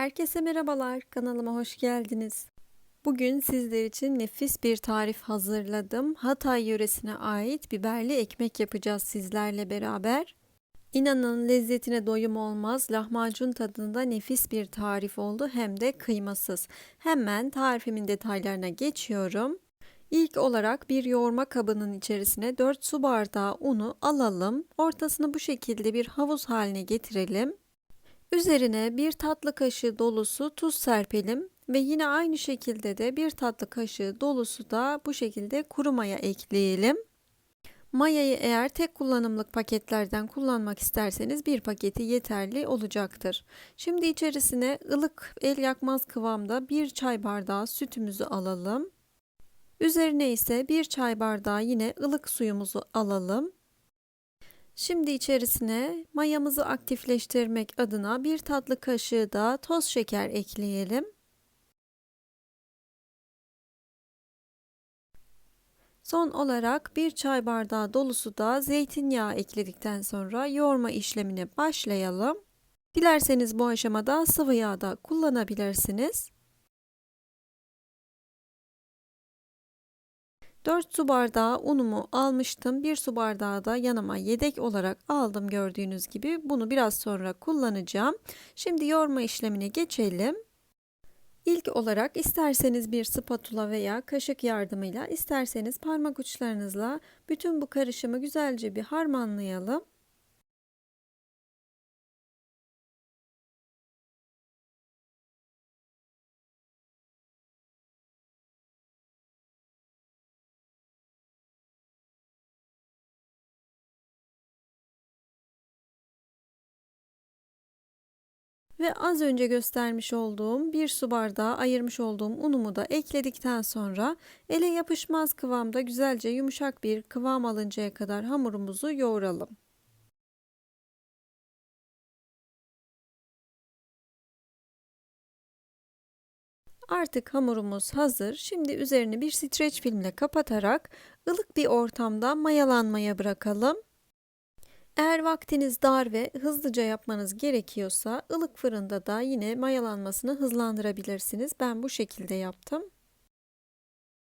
Herkese merhabalar, kanalıma hoş geldiniz. Bugün sizler için nefis bir tarif hazırladım. Hatay yöresine ait biberli ekmek yapacağız sizlerle beraber. İnanın lezzetine doyum olmaz. Lahmacun tadında nefis bir tarif oldu hem de kıymasız. Hemen tarifimin detaylarına geçiyorum. İlk olarak bir yoğurma kabının içerisine 4 su bardağı unu alalım. Ortasını bu şekilde bir havuz haline getirelim. Üzerine bir tatlı kaşığı dolusu tuz serpelim ve yine aynı şekilde de bir tatlı kaşığı dolusu da bu şekilde kuru maya ekleyelim. Mayayı eğer tek kullanımlık paketlerden kullanmak isterseniz bir paketi yeterli olacaktır. Şimdi içerisine ılık el yakmaz kıvamda bir çay bardağı sütümüzü alalım. Üzerine ise bir çay bardağı yine ılık suyumuzu alalım. Şimdi içerisine mayamızı aktifleştirmek adına bir tatlı kaşığı da toz şeker ekleyelim. Son olarak bir çay bardağı dolusu da zeytinyağı ekledikten sonra yoğurma işlemine başlayalım. Dilerseniz bu aşamada sıvı yağ da kullanabilirsiniz. 4 su bardağı unumu almıştım. 1 su bardağı da yanıma yedek olarak aldım gördüğünüz gibi. Bunu biraz sonra kullanacağım. Şimdi yoğurma işlemine geçelim. İlk olarak isterseniz bir spatula veya kaşık yardımıyla isterseniz parmak uçlarınızla bütün bu karışımı güzelce bir harmanlayalım. Ve az önce göstermiş olduğum bir su bardağı ayırmış olduğum unumu da ekledikten sonra ele yapışmaz kıvamda güzelce yumuşak bir kıvam alıncaya kadar hamurumuzu yoğuralım. Artık hamurumuz hazır. Şimdi üzerini bir streç filmle kapatarak ılık bir ortamda mayalanmaya bırakalım. Eğer vaktiniz dar ve hızlıca yapmanız gerekiyorsa ılık fırında da yine mayalanmasını hızlandırabilirsiniz. Ben bu şekilde yaptım.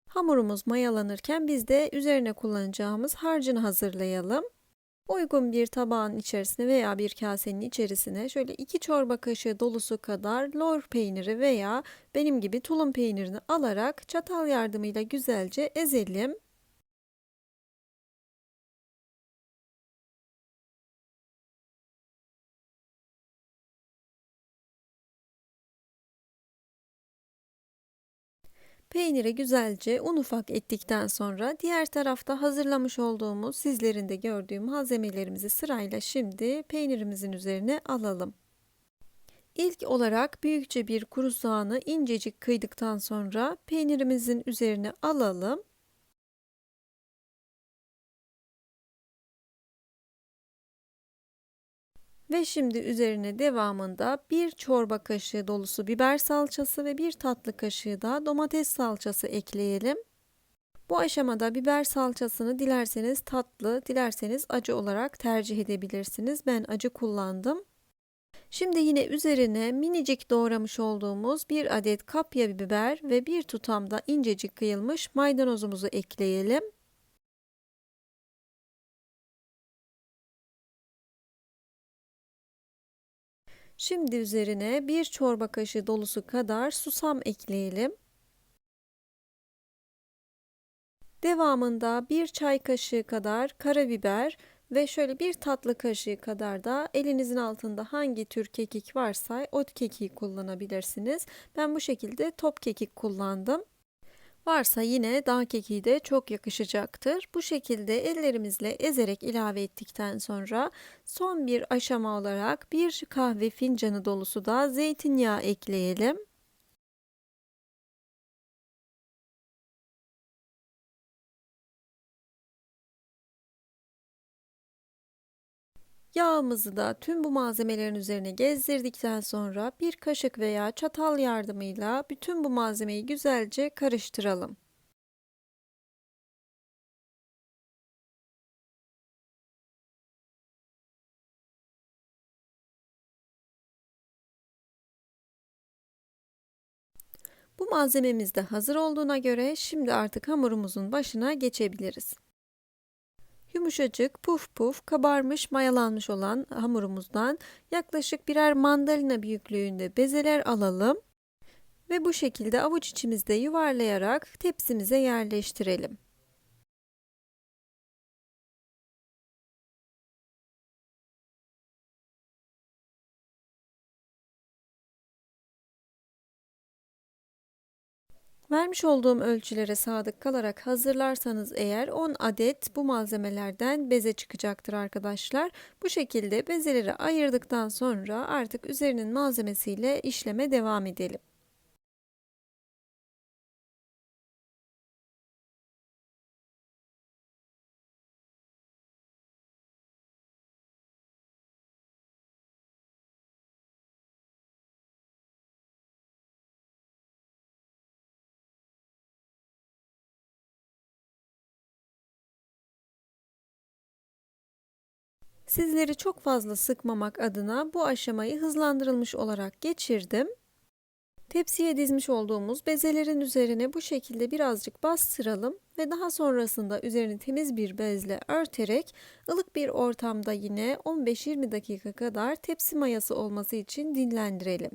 Hamurumuz mayalanırken biz de üzerine kullanacağımız harcını hazırlayalım. Uygun bir tabağın içerisine veya bir kasenin içerisine şöyle 2 çorba kaşığı dolusu kadar lor peyniri veya benim gibi tulum peynirini alarak çatal yardımıyla güzelce ezelim. Peyniri güzelce un ufak ettikten sonra diğer tarafta hazırlamış olduğumuz sizlerin de gördüğü malzemelerimizi sırayla şimdi peynirimizin üzerine alalım. İlk olarak büyükçe bir kuru soğanı incecik kıydıktan sonra peynirimizin üzerine alalım. Ve şimdi üzerine devamında bir çorba kaşığı dolusu biber salçası ve bir tatlı kaşığı da domates salçası ekleyelim. Bu aşamada biber salçasını dilerseniz tatlı, dilerseniz acı olarak tercih edebilirsiniz. Ben acı kullandım. Şimdi yine üzerine minicik doğramış olduğumuz bir adet kapya biber ve bir tutam da incecik kıyılmış maydanozumuzu ekleyelim. Şimdi üzerine bir çorba kaşığı dolusu kadar susam ekleyelim. Devamında bir çay kaşığı kadar karabiber ve şöyle bir tatlı kaşığı kadar da elinizin altında hangi tür kekik varsa o kekiği kullanabilirsiniz. Ben bu şekilde top kekik kullandım. Varsa yine kekiği de çok yakışacaktır. Bu şekilde ellerimizle ezerek ilave ettikten sonra son bir aşama olarak bir kahve fincanı dolusu da zeytinyağı ekleyelim. Yağımızı da tüm bu malzemelerin üzerine gezdirdikten sonra bir kaşık veya çatal yardımıyla bütün bu malzemeyi güzelce karıştıralım. Bu malzememiz de hazır olduğuna göre şimdi artık hamurumuzun başına geçebiliriz. Yumuşacık, puf puf, kabarmış, mayalanmış olan hamurumuzdan yaklaşık birer mandalina büyüklüğünde bezeler alalım ve bu şekilde avuç içimizde yuvarlayarak tepsimize yerleştirelim. Vermiş olduğum ölçülere sadık kalarak hazırlarsanız eğer 10 adet bu malzemelerden beze çıkacaktır arkadaşlar. Bu şekilde bezeleri ayırdıktan sonra artık üzerinin malzemesiyle işleme devam edelim. Sizleri çok fazla sıkmamak adına bu aşamayı hızlandırılmış olarak geçirdim. Tepsiye dizmiş olduğumuz bezelerin üzerine bu şekilde birazcık bastıralım ve daha sonrasında üzerini temiz bir bezle örterek ılık bir ortamda yine 15-20 dakika kadar tepsi mayası olması için dinlendirelim.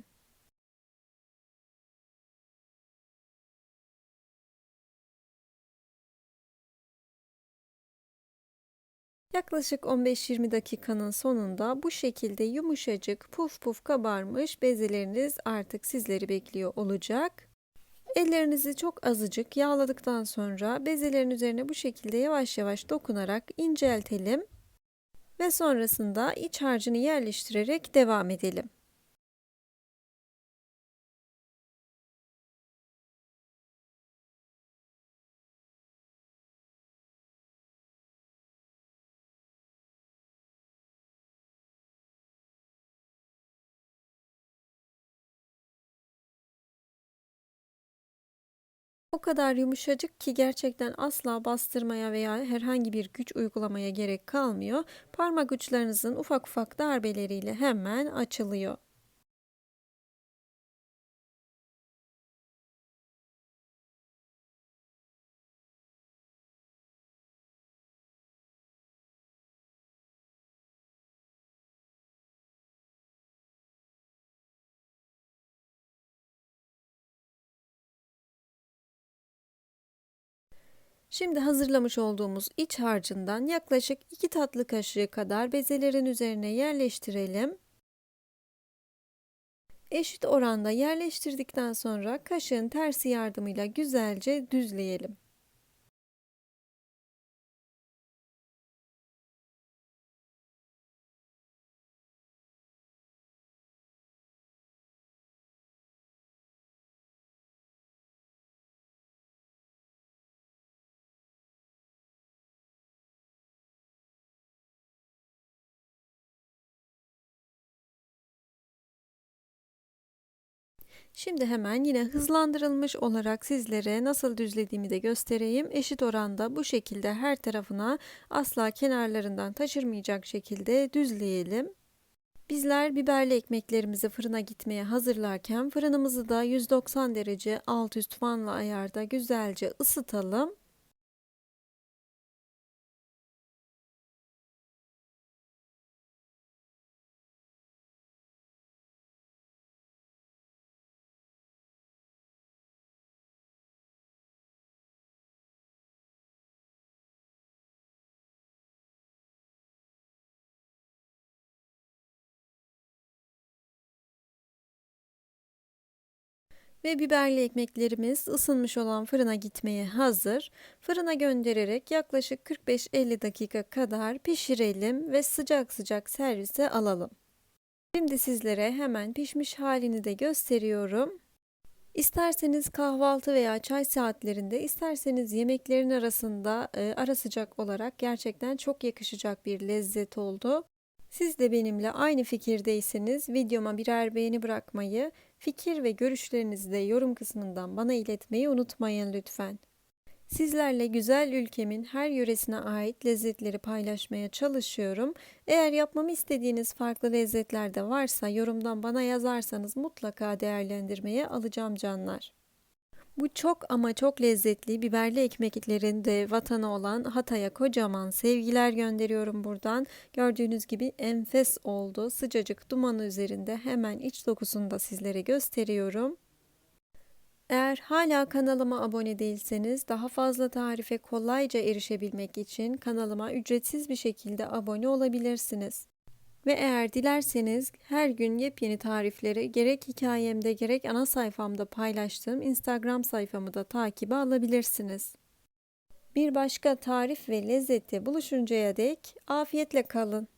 Yaklaşık 15-20 dakikanın sonunda bu şekilde yumuşacık puf puf kabarmış bezeleriniz artık sizleri bekliyor olacak. Ellerinizi çok azıcık yağladıktan sonra bezelerin üzerine bu şekilde yavaş yavaş dokunarak inceltelim ve sonrasında iç harcını yerleştirerek devam edelim. O kadar yumuşacık ki gerçekten asla bastırmaya veya herhangi bir güç uygulamaya gerek kalmıyor. Parmak uçlarınızın ufak ufak darbeleriyle hemen açılıyor. Şimdi hazırlamış olduğumuz iç harcından yaklaşık 2 tatlı kaşığı kadar bezelerin üzerine yerleştirelim. Eşit oranda yerleştirdikten sonra kaşığın tersi yardımıyla güzelce düzleyelim. Şimdi hemen yine hızlandırılmış olarak sizlere nasıl düzlediğimi de göstereyim. Eşit oranda bu şekilde her tarafına asla kenarlarından taşırmayacak şekilde düzleyelim. Bizler biberli ekmeklerimizi fırına gitmeye hazırlarken fırınımızı da 190 derece alt üst fanlı ayarda güzelce ısıtalım. Ve biberli ekmeklerimiz ısınmış olan fırına gitmeye hazır. Fırına göndererek yaklaşık 45-50 dakika kadar pişirelim ve sıcak sıcak servise alalım. Şimdi sizlere hemen pişmiş halini de gösteriyorum. İsterseniz kahvaltı veya çay saatlerinde, isterseniz yemeklerin arasında e, ara sıcak olarak gerçekten çok yakışacak bir lezzet oldu. Siz de benimle aynı fikirdeyseniz videoma birer beğeni bırakmayı, fikir ve görüşlerinizi de yorum kısmından bana iletmeyi unutmayın lütfen. Sizlerle güzel ülkemin her yöresine ait lezzetleri paylaşmaya çalışıyorum. Eğer yapmamı istediğiniz farklı lezzetler de varsa yorumdan bana yazarsanız mutlaka değerlendirmeye alacağım canlar. Bu çok ama çok lezzetli biberli ekmeklerin de vatanı olan Hatay'a kocaman sevgiler gönderiyorum buradan. Gördüğünüz gibi enfes oldu. Sıcacık dumanı üzerinde hemen iç dokusunu da sizlere gösteriyorum. Eğer hala kanalıma abone değilseniz daha fazla tarife kolayca erişebilmek için kanalıma ücretsiz bir şekilde abone olabilirsiniz. Ve eğer dilerseniz her gün yepyeni tarifleri gerek hikayemde gerek ana sayfamda paylaştığım Instagram sayfamı da takibe alabilirsiniz. Bir başka tarif ve lezzette buluşuncaya dek afiyetle kalın.